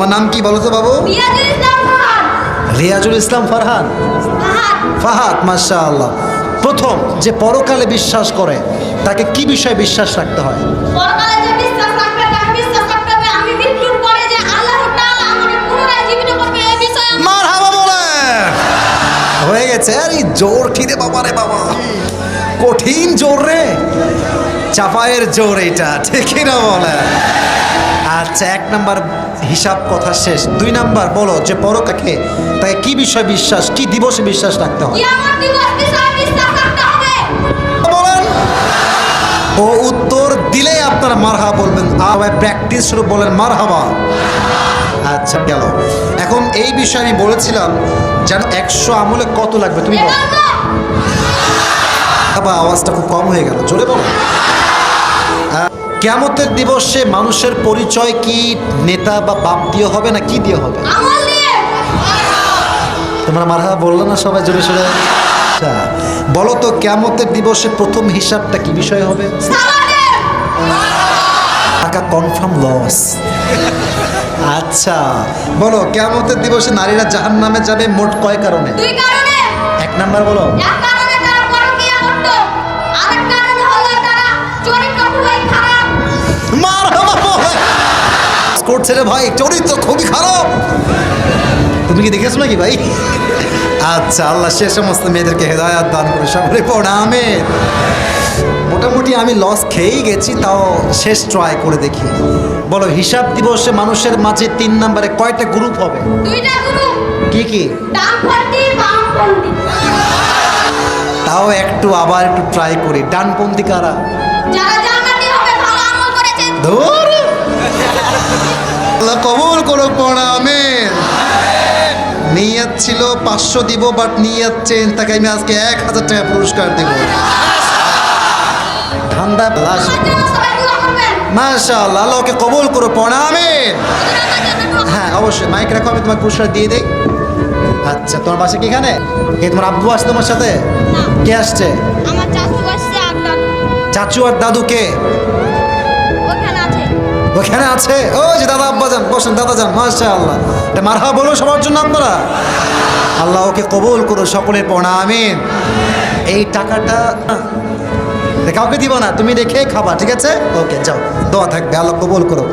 তোমার নাম কি বলো তো বাবু? রিয়াজুল ইসলাম ফারহান? ফাহাদ। মাশা আল্লাহ প্রথম যে পরকালে বিশ্বাস করে তাকে কি বিষয়ে বিশ্বাস রাখতে হয়? হয়ে গেছে। আর এই জোর খিদে বাবা রে বাবা। কঠিন জোর রে। চাপায়ের জোর এটা ঠিকই না বলে। আচ্ছা এক নাম্বার হিসাব কথা শেষ। দুই নাম্বার বলো যে পরকাকে তাকে কি বিষয়ে বিশ্বাস কি দিবসে বিশ্বাস রাখতে হয় বলেন। ও উত্তর দিলে আপনারা মারহা বলবেন। আবার প্র্যাকটিস শুরু বলেন মারহাবা। আচ্ছা গেল। এখন এই বিষয়ে আমি বলেছিলাম যেন একশো আমলে কত লাগবে তুমি বলো। বাবা আওয়াজটা খুব কম হয়ে গেল। জোরে বলো। কেমতের দিবসে মানুষের পরিচয় কি নেতা বা বাপ দিয়ে হবে না কি দিয়ে হবে? তোমরা মারহা বলল না সবাই জোরে সোরে? আচ্ছা বলো তো কেমতের দিবসে প্রথম হিসাবটা কি বিষয় হবে? টাকা কনফার্ম লস আচ্ছা বলো কেমতের দিবসে নারীরা জাহান নামে যাবে মোট কয় কারণে? এক নাম্বার বলো। করছে রে ভাই চরিত্র খুবই খারাপ। তুমি কি দেখেছ নাকি ভাই? আচ্ছা আল্লাহ সে সমস্ত মেয়েদেরকে হেদায়াত দান করে সকলে পড়ামে মোটামুটি আমি লস খেয়েই গেছি তাও শেষ ট্রাই করে দেখি। বলো হিসাব দিবসে মানুষের মাঝে তিন নম্বরে কয়টা গ্রুপ হবে? কি কি? তাও একটু আবার একটু ট্রাই করি। ডানপন্থী কারা? ধুর! আল্লাহ কবুল করো পড়া আমেন। নিয়ত ছিল পাঁচশো দিব বাট নিয়ত চেঞ্জ তাকে আমি আজকে এক হাজার টাকা পুরস্কার দেব। ঠান্ডা লাশ। আমার জন্য সবাই দোয়া করবেন মাশা আল্লাহ আল্লাহকে কবুল করো পড়া আমেন। আমার। হ্যাঁ অবশ্যই মাইক রাখো আমি তোমার পুরস্কার দিয়ে দেই। আচ্ছা তোমার বাসা কি এখানে? কে তোমার আব্বু আসছে তোমার সাথে? কে আসছে? চাচু আর দাদু কে? ওখানে আছে? ও যে দাদা আব্বা যান, বসেন, দাদা যান মাসা আল্লাহ এটা মারহা বলো সবার জন্য আপনারা। আল্লাহ ওকে কবুল করো সকলের পড়া আমিন। এই টাকাটা, কাউকে দিব না, তুমি দেখে খাবা, ঠিক আছে? ওকে, যাও। দোয়া থাকবে, আল্লাহ কবুল করো